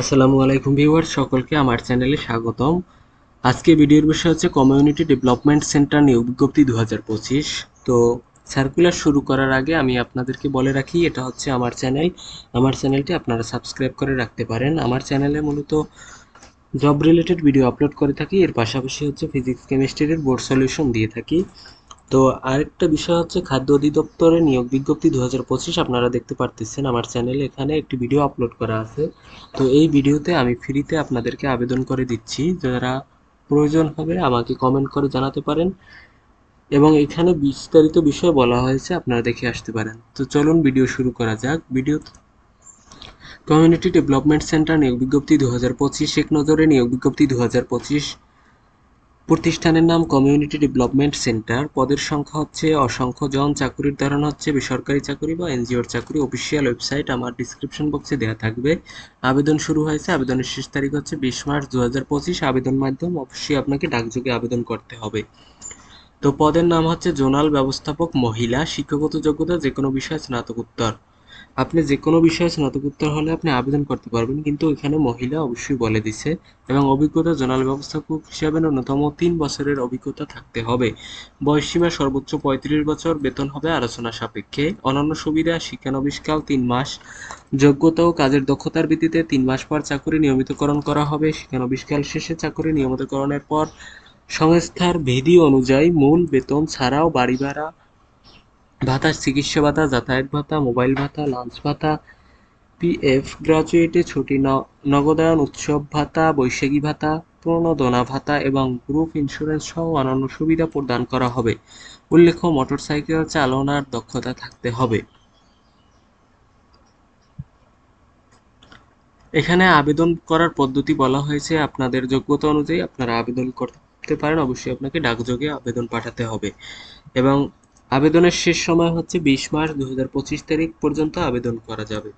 আসসালামু আলাইকুম ভিউয়ার সকলকে আমার চ্যানেলে স্বাগতম। আজকে ভিডিওর বিষয় হচ্ছে কমিউনিটি ডেভেলপমেন্ট সেন্টার নিয়োগ বিজ্ঞপ্তি দু হাজার পঁচিশ। তো সার্কুলার শুরু করার আগে আমি আপনাদেরকে বলে রাখি, এটা হচ্ছে আমার চ্যানেল। আমার চ্যানেলটি আপনারা সাবস্ক্রাইব করে রাখতে পারেন। আমার চ্যানেলে মূলত জব রিলেটেড ভিডিও আপলোড করে থাকি। এর পাশাপাশি হচ্ছে ফিজিক্স কেমিস্ট্রির বোর্ড সলিউশন দিয়ে থাকি। তো আরেকটা বিষয় হচ্ছে খাদ্য অধিদপ্তরের নিয়োগ বিজ্ঞপ্তি দু পঁচিশ আপনারা দেখতে পারতেছেন। আমার চ্যানেলে এখানে একটি ভিডিও আপলোড করা আছে। তো এই ভিডিওতে আমি ফ্রিতে আপনাদেরকে আবেদন করে দিচ্ছি। যারা প্রয়োজন হবে আমাকে কমেন্ট করে জানাতে পারেন। এবং এখানে বিস্তারিত বিষয় বলা হয়েছে, আপনারা দেখে আসতে পারেন। তো চলুন ভিডিও শুরু করা যাক। ভিডিও কমিউনিটি ডেভেলপমেন্ট সেন্টার নিয়োগ বিজ্ঞপ্তি দু হাজার পঁচিশ। এক নজরে নিয়োগ বিজ্ঞপ্তি দু হাজার পঁচিশ। প্রতিষ্ঠানের নাম কমিউনিটি ডেভেলপমেন্ট সেন্টার পদের সংখ্যা হচ্ছে অসংখ্য জন। চাকুরির ধরন হচ্ছে বেসরকারি চাকরি বা এনজিওর চাকরি। অফিসিয়াল ওয়েবসাইট আমার ডিসক্রিপশন বক্সে দেওয়া থাকবে। আবেদন শুরু হয়েছে, আবেদনের শেষ তারিখ হচ্ছে বিশ মার্চ দু হাজার পঁচিশ। আবেদন মাধ্যম অবশ্যই আপনাকে ডাকযোগে আবেদন করতে হবে। তো পদের নাম হচ্ছে জোনাল ব্যবস্থাপক মহিলা। শিক্ষাগত যোগ্যতা যে কোনো বিষয়ে স্নাতকোত্তর। আপনি যে কোনো বিষয়ে স্নাতকোত্তর হলে আপনি আবেদন করতে পারবেন, কিন্তু এখানে মহিলা অবশ্যই বলে দিছে, এবং অভিজ্ঞতা জোনাল ব্যবস্থাপক হিসাবে ন্যূনতম তিন বছরের অভিজ্ঞতা থাকতে হবে। বয়সসীমা সর্বোচ্চ পঁয়ত্রিশ বছর, বেতন হবে আলোচনা সাপেক্ষে। অন্যান্য সুবিধা, শিক্ষানবিষ্কাল তিন মাস। যোগ্যতা ও কাজের দক্ষতার ভিত্তিতে তিন মাস পর চাকরি নিয়মিতকরণ করা হবে। শিক্ষানবিষ্কাল শেষে চাকরি নিয়মিতকরণের পর সংস্থার বিধি অনুযায়ী মূল বেতন ছাড়াও বাড়ি ভাড়া ভাতা, চিকিৎসা ভাতা, যাতায়াত ভাতা, মোবাইল ভাতা, লাঞ্চ ভাতা, পিএফ গ্র্যাজুয়েটে ছুটি নগদায়ন উৎসব ভাতা, বৈশাখী ভাতা প্রণোদনা ভাতা এবং গ্রুপ ইন্স্যুরেন্স সহ অন্যান্য সুবিধা প্রদান করা হবে। উল্লেখ্য, মোটরসাইকেল চালনার দক্ষতা থাকতে হবে। এখানে আবেদন করার পদ্ধতি বলা হয়েছে। আপনাদের যোগ্যতা অনুযায়ী আপনারা আবেদন করতে পারেন। অবশ্যই আপনাকে ডাকযোগে আবেদন পাঠাতে হবে। এবং আবেদনের শেষ সময় হচ্ছে বিশ মার্চ দুই হাজার পঁচিশ তারিখ পর্যন্ত আবেদন করা যাবে।